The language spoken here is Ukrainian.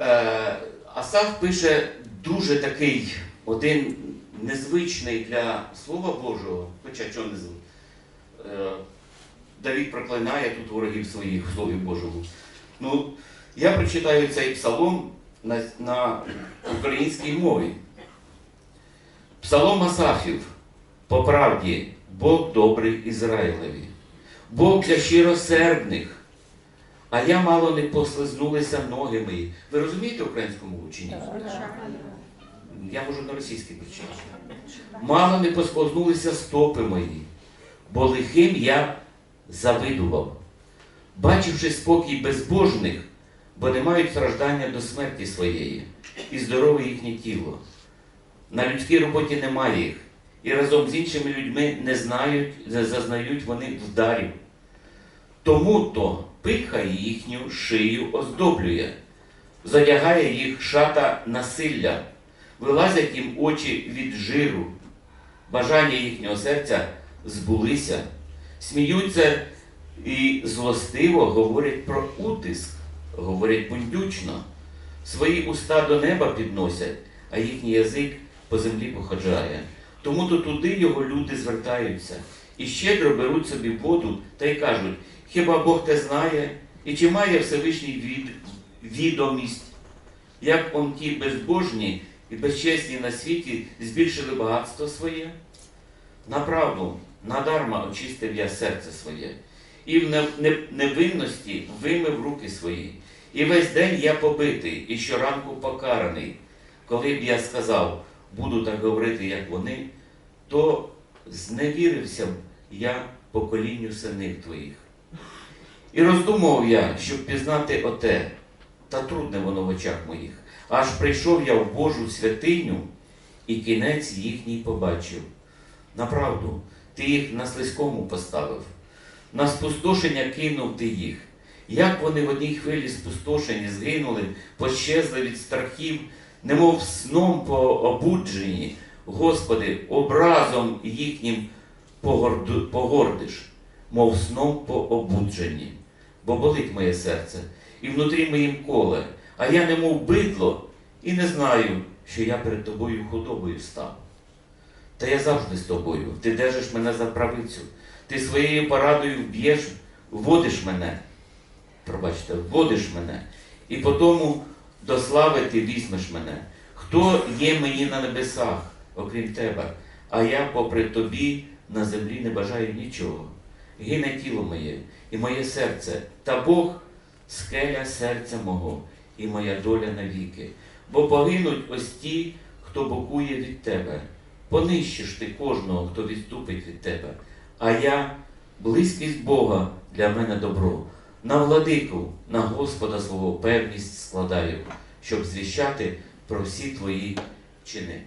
Е, Асаф пише дуже такий один незвичний для Слова Божого, хоча чого не. Е, Давід проклинає тут ворогів своїх в Слові Божому. Ну, я прочитаю цей псалом на, на українській мові. Псалом Асафів. По правді, Бог добрий Ізраїлеві, Бог для щиросердних, а я мало не послизнулися ноги мої. Ви розумієте українську мову чи ні? Я можу на російській причині. Мало не посповзнулися стопи мої, бо лихим я завидував, бачивши спокій безбожних, бо не мають страждання до смерті своєї, і здорове їхнє тіло. На людській роботі немає їх, і разом з іншими людьми не знають, не зазнають вони вдарів. Тому то пиха їхню шию оздоблює, задягає їх шата насилля, вилазять їм очі від жиру, бажання їхнього серця збулися, сміються і злостиво говорять про утиск, говорять бундючно, свої уста до неба підносять, а їхній язик по землі походжає. Тому то туди його люди звертаються і щедро беруть собі воду та й кажуть, хіба Бог те знає, і чи має Всевишній від, відомість, як он ті безбожні і безчесні на світі збільшили багатство своє? Направду, надарма очистив я серце своє, і в не- не- невинності вимив руки свої. І весь день я побитий, і щоранку покараний. Коли б я сказав, буду так говорити, як вони, то зневірився б я поколінню синів твоїх. І роздумував я, щоб пізнати оте, та трудне воно в очах моїх. Аж прийшов я в Божу святиню, і кінець їхній побачив. Направду, ти їх на слизькому поставив, на спустошення кинув ти їх. Як вони в одній хвилі спустошені, згинули, пощезли від страхів, немов сном пообуджені, Господи, образом їхнім погордиш, мов сном пообуджені. Бо болить моє серце, і внутрі моїм коле, а я немов бидло, і не знаю, що я перед тобою худобою став. Та я завжди з тобою, ти держиш мене за правицю, ти своєю порадою вб'єш, вводиш мене, пробачте, вводиш мене, і потому до слави ти візьмеш мене. Хто є мені на небесах, окрім тебе, а я, попри тобі, на землі не бажаю нічого. Гине тіло моє і моє серце, та Бог скеля серця мого і моя доля навіки. Бо погинуть ось ті, хто бокує від тебе. Понищиш ти кожного, хто відступить від тебе. А я, близькість Бога для мене добро. На владику, на Господа свого певність складаю, щоб звіщати про всі твої чини.